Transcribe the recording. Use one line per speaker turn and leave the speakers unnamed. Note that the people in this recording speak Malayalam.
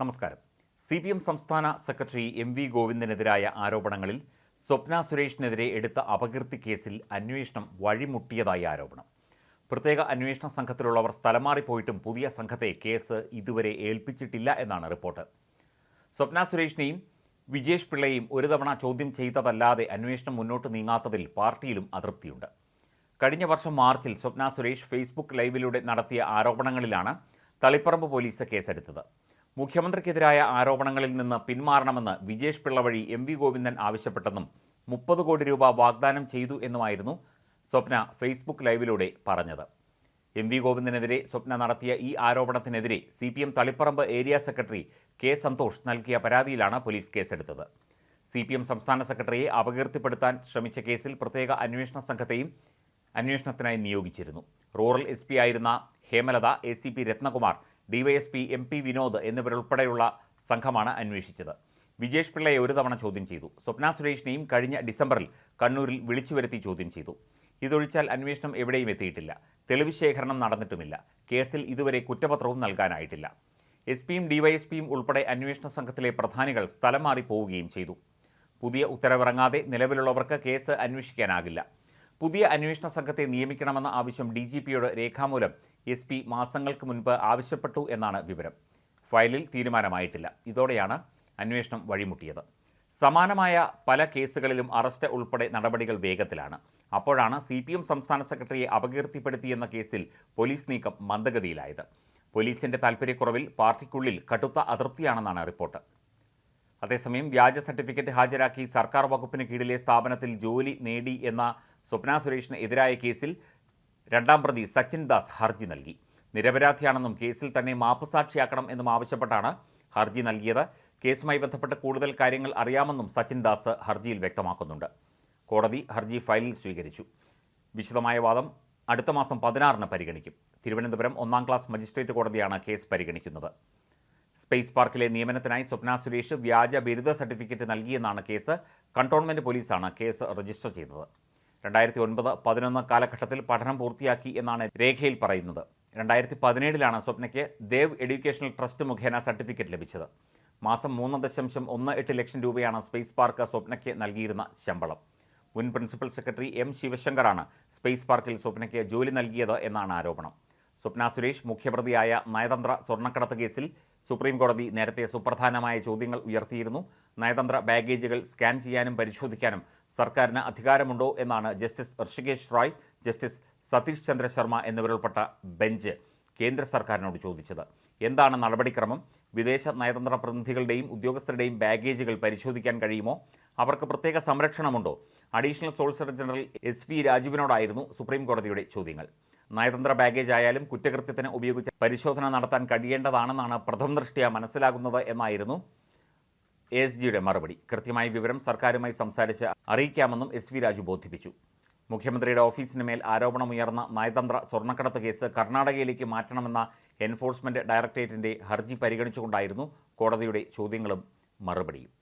നമസ്കാരം. സി പി എം സംസ്ഥാന സെക്രട്ടറി എം വി ഗോവിന്ദനെതിരായ ആരോപണങ്ങളിൽ സ്വപ്ന സുരേഷിനെതിരെ എടുത്ത അപകീർത്തി കേസിൽ അന്വേഷണം വഴിമുട്ടിയതായി ആരോപണം. പ്രത്യേക അന്വേഷണ സംഘത്തിലുള്ളവർ സ്ഥലം മാറിപ്പോയിട്ടും പുതിയ സംഘത്തെ കേസ് ഇതുവരെ ഏൽപ്പിച്ചിട്ടില്ല എന്നാണ് റിപ്പോർട്ട്. സ്വപ്ന സുരേഷിനെയും വിജേഷ് പിള്ളയെയും ഒരു തവണ ചോദ്യം ചെയ്തതല്ലാതെ അന്വേഷണം മുന്നോട്ട് നീങ്ങാത്തതിൽ പാർട്ടിയിലും അതൃപ്തിയുണ്ട്. കഴിഞ്ഞ വർഷം മാർച്ചിൽ സ്വപ്ന സുരേഷ് ഫേസ്ബുക്ക് ലൈവിലൂടെ നടത്തിയ ആരോപണങ്ങളിലാണ് തളിപ്പറമ്പ് പോലീസ് കേസെടുത്തത്. മുഖ്യമന്ത്രിക്കെതിരായ ആരോപണങ്ങളിൽ നിന്ന് പിന്മാറണമെന്ന് വിജേഷ് പിള്ളവഴി എം വി ഗോവിന്ദൻ ആവശ്യപ്പെട്ടെന്നും മുപ്പത് കോടി രൂപ വാഗ്ദാനം ചെയ്തു എന്നുമായിരുന്നു സ്വപ്ന ഫേസ്ബുക്ക് ലൈവിലൂടെ പറഞ്ഞത്. എം വി ഗോവിന്ദനെതിരെ സ്വപ്ന നടത്തിയ ഈ ആരോപണത്തിനെതിരെ C P M Taliparamba area secretary K Santhosh നൽകിയ പരാതിയിലാണ് പോലീസ് കേസെടുത്തത്. സി പി എം സംസ്ഥാന സെക്രട്ടറിയെ അപകീർത്തിപ്പെടുത്താൻ ശ്രമിച്ച കേസിൽ പ്രത്യേക അന്വേഷണ സംഘത്തെയും അന്വേഷണത്തിനായി നിയോഗിച്ചിരുന്നു. റൂറൽ എസ് പി ആയിരുന്ന Hemalatha A C P Ratnakumar DYSP M P Vinod എന്നിവരുൾപ്പെടെയുള്ള സംഘമാണ് അന്വേഷിച്ചത്. വിജേഷ് പിള്ളയെ ഒരു തവണ ചോദ്യം ചെയ്തു. സ്വപ്ന സുരേഷിനെയും കഴിഞ്ഞ ഡിസംബറിൽ കണ്ണൂരിൽ വിളിച്ചു വരുത്തി ചോദ്യം ചെയ്തു. ഇതൊഴിച്ചാൽ അന്വേഷണം എവിടെയും എത്തിയിട്ടില്ല. തെളിവ് ശേഖരണം നടന്നിട്ടുമില്ല. കേസിൽ ഇതുവരെ കുറ്റപത്രവും നൽകാനായിട്ടില്ല. എസ് പിയും ഡിവൈഎസ്പിയും ഉൾപ്പെടെ അന്വേഷണ സംഘത്തിലെ പ്രധാനികൾ സ്ഥലം മാറി പോവുകയും ചെയ്തു. പുതിയ ഉത്തരവിറങ്ങാതെ നിലവിലുള്ളവർക്ക് കേസ് അന്വേഷിക്കാനാകില്ല. പുതിയ അന്വേഷണ സംഘത്തെ നിയമിക്കണമെന്ന ആവശ്യം ഡി ജി പിയോട് രേഖാമൂലം എസ് പി മാസങ്ങൾക്ക് മുൻപ് ആവശ്യപ്പെട്ടു എന്നാണ് വിവരം. ഫയലിൽ തീരുമാനമായിട്ടില്ല. ഇതോടെയാണ് അന്വേഷണം വഴിമുട്ടിയത്. സമാനമായ പല കേസുകളിലും അറസ്റ്റ് ഉൾപ്പെടെ നടപടികൾ വേഗത്തിലാണ്. അപ്പോഴാണ് സി പി എം സംസ്ഥാന സെക്രട്ടറിയെ അപകീർത്തിപ്പെടുത്തിയെന്ന കേസിൽ പോലീസ് നീക്കം മന്ദഗതിയിലായത്. പോലീസിന്റെ താൽപ്പര്യക്കുറവിൽ പാർട്ടിക്കുള്ളിൽ കടുത്ത അതൃപ്തിയാണെന്നാണ് റിപ്പോർട്ട്. അതേസമയം വ്യാജ സർട്ടിഫിക്കറ്റ് ഹാജരാക്കി സർക്കാർ വകുപ്പിന് കീഴിലെ സ്ഥാപനത്തിൽ ജോലി നേടി എന്ന സ്വപ്ന സുരേഷിന് എതിരായ കേസിൽ രണ്ടാം പ്രതി സച്ചിൻ ദാസ് ഹർജി നൽകി. നിരപരാധിയാണെന്നും കേസിൽ തന്നെ മാപ്പുസാക്ഷിയാക്കണം എന്നും ആവശ്യപ്പെട്ടാണ് ഹർജി നൽകിയത്. കേസുമായി ബന്ധപ്പെട്ട് കൂടുതൽ കാര്യങ്ങൾ അറിയാമെന്നും സച്ചിൻ ദാസ് ഹർജിയിൽ വ്യക്തമാക്കുന്നുണ്ട്. കോടതി ഹർജി ഫയലിൽ സ്വീകരിച്ചു. വിശദമായ വാദം അടുത്ത മാസം പതിനാറിന് പരിഗണിക്കും. തിരുവനന്തപുരം ഒന്നാം ക്ലാസ് മജിസ്ട്രേറ്റ് കോടതിയാണ് കേസ് പരിഗണിക്കുന്നത്. സ്പേസ് പാർക്കിലെ നിയമനത്തിനായി സ്വപ്ന സുരേഷ് വ്യാജ ബിരുദ സർട്ടിഫിക്കറ്റ് നൽകിയെന്നാണ് കേസ്. കണ്ടോൺമെന്റ് പോലീസാണ് കേസ് രജിസ്റ്റർ ചെയ്തത്. രണ്ടായിരത്തി ഒൻപത് പതിനൊന്ന് കാലഘട്ടത്തിൽ പഠനം പൂർത്തിയാക്കി എന്നാണ് രേഖയിൽ പറയുന്നത്. രണ്ടായിരത്തി പതിനേഴിലാണ് സ്വപ്നയ്ക്ക് ദേവ് എഡ്യൂക്കേഷണൽ ട്രസ്റ്റ് മുഖേന സർട്ടിഫിക്കറ്റ് ലഭിച്ചത്. മാസം മൂന്ന് ദശാംശം ഒന്ന് എട്ട് ലക്ഷം രൂപയാണ് സ്പേസ് പാർക്ക് സ്വപ്നയ്ക്ക് നൽകിയിരുന്ന ശമ്പളം. മുൻ പ്രിൻസിപ്പൽ സെക്രട്ടറി എം ശിവശങ്കറാണ് സ്പേസ് പാർക്കിൽ സ്വപ്നയ്ക്ക് ജോലി നൽകിയത് എന്നാണ് ആരോപണം. സ്വപ്ന സുരേഷ് മുഖ്യപ്രതിയായ നയതന്ത്ര സ്വർണക്കടത്ത് കേസിൽ സുപ്രീം കോടതി നേരത്തെ സുപ്രധാനമായ ചോദ്യങ്ങൾ ഉയർത്തിയിരുന്നു. നയതന്ത്ര ബാഗേജുകൾ സ്കാൻ ചെയ്യാനും പരിശോധിക്കാനും സർക്കാരിന് അധികാരമുണ്ടോ എന്നാണ് ജസ്റ്റിസ് ഋഷികേഷ് റോയ് ജസ്റ്റിസ് സതീഷ് ചന്ദ്ര ശർമ്മ എന്നിവരുൾപ്പെട്ട ബെഞ്ച് കേന്ദ്ര സർക്കാരിനോട് ചോദിച്ചത്. എന്താണ് നടപടിക്രമം? വിദേശ നയതന്ത്ര പ്രതിനിധികളുടെയും ഉദ്യോഗസ്ഥരുടെയും ബാഗേജുകൾ പരിശോധിക്കാൻ കഴിയുമോ? അവർക്ക് പ്രത്യേക സംരക്ഷണമുണ്ടോ? Additional solicitor general S V രാജുവിനോടായിരുന്നു supreme കോടതിയുടെ ചോദ്യങ്ങൾ. നയതന്ത്ര ബാഗേജ് ആയാലും കുറ്റകൃത്യത്തിന് ഉപയോഗിച്ച് പരിശോധന നടത്താൻ കഴിയേണ്ടതാണെന്നാണ് പ്രഥമ ദൃഷ്ടിയ മനസ്സിലാകുന്നത് എന്നായിരുന്നു എസ് ജിയുടെ മറുപടി. കൃത്യമായ വിവരം സർക്കാരുമായി സംസാരിച്ച് അറിയിക്കാമെന്നും എസ് വി രാജു ബോധിപ്പിച്ചു. മുഖ്യമന്ത്രിയുടെ ഓഫീസിന് മേൽ ആരോപണമുയർന്ന നയതന്ത്ര സ്വർണക്കടത്ത് കേസ് കർണാടകയിലേക്ക് മാറ്റണമെന്ന എൻഫോഴ്സ്മെന്റ് ഡയറക്ടറേറ്റിന്റെ ഹർജി പരിഗണിച്ചുകൊണ്ടായിരുന്നു കോടതിയുടെ ചോദ്യങ്ങളും മറുപടിയും.